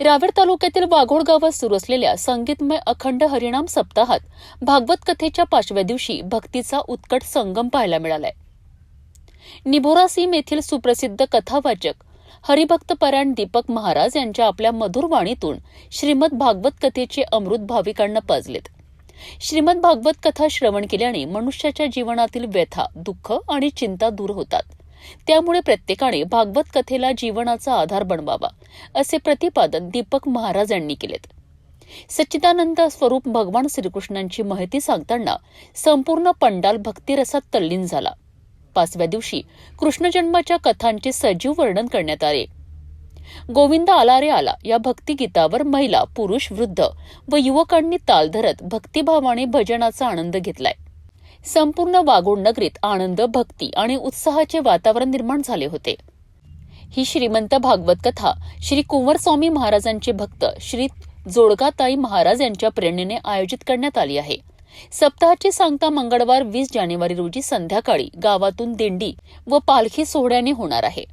रावेर तालुक्यातील वाघोड गावात सुरू असलेल्या संगीतमय अखंड हरिणाम सप्ताहात भागवत कथेच्या पाचव्या दिवशी भक्तीचा उत्कट संगम पाहायला मिळालाय. निभोरा सीम येथील सुप्रसिद्ध कथावाचक हरिभक्त परायण दीपक महाराज यांच्या आपल्या मधुर वाणीतून श्रीमद भागवत कथेचे अमृत भाविकांना पाजलेत. श्रीमद भागवत कथा श्रवण केल्याने मनुष्याच्या जीवनातील व्यथा दुःख आणि चिंता दूर होतात. त्यामुळे प्रत्येकाने भागवत कथेला जीवनाचा आधार बनवावा असे प्रतिपादन दीपक महाराज यांनी केलेत. सच्चिदानंद स्वरूप भगवान श्रीकृष्णांची माहिती सांगताना संपूर्ण पंडाल भक्तिरसात तल्लीन झाला. पाचव्या दिवशी कृष्ण जन्माच्या कथांचे सजीव वर्णन करण्यात आले. गोविंद आला रे आला या भक्तिगीतावर महिला पुरुष वृद्ध व युवकांनी ताल धरत भक्तिभावाने भजनाचा आनंद घेतलाय. संपूर्ण वाघोड नगरीत आनंद भक्ती आणि उत्साहाचे वातावरण निर्माण झाले होते. ही श्रीमंत भागवत कथा श्री कुंवर स्वामी महाराजांचे भक्त श्री जोडगाताई महाराज यांच्या प्रेरणेने आयोजित करण्यात आली आहे. सप्ताहाची सांगता मंगळवार वीस जानेवारी रोजी संध्याकाळी गावातून दिंडी व पालखी सोहळ्याने होणार आहे.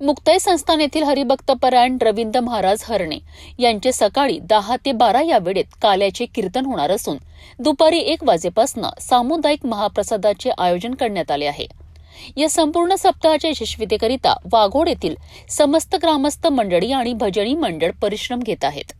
मुक्ताई संस्थान येथील हरिभक्तपरायण रवींद्र महाराज हरणे यांचे सकाळी दहा ते बारा या वेळेत काल्याचे कीर्तन होणार असून दुपारी एक वाजेपासून सामुदायिक महाप्रसादाचे आयोजन करण्यात आले आहे. या संपूर्ण सप्ताहाच्या यशस्वीतेकरिता वाघोड येथील समस्त ग्रामस्थ मंडळी आणि भजनी मंडळ परिश्रम घेत आहेत.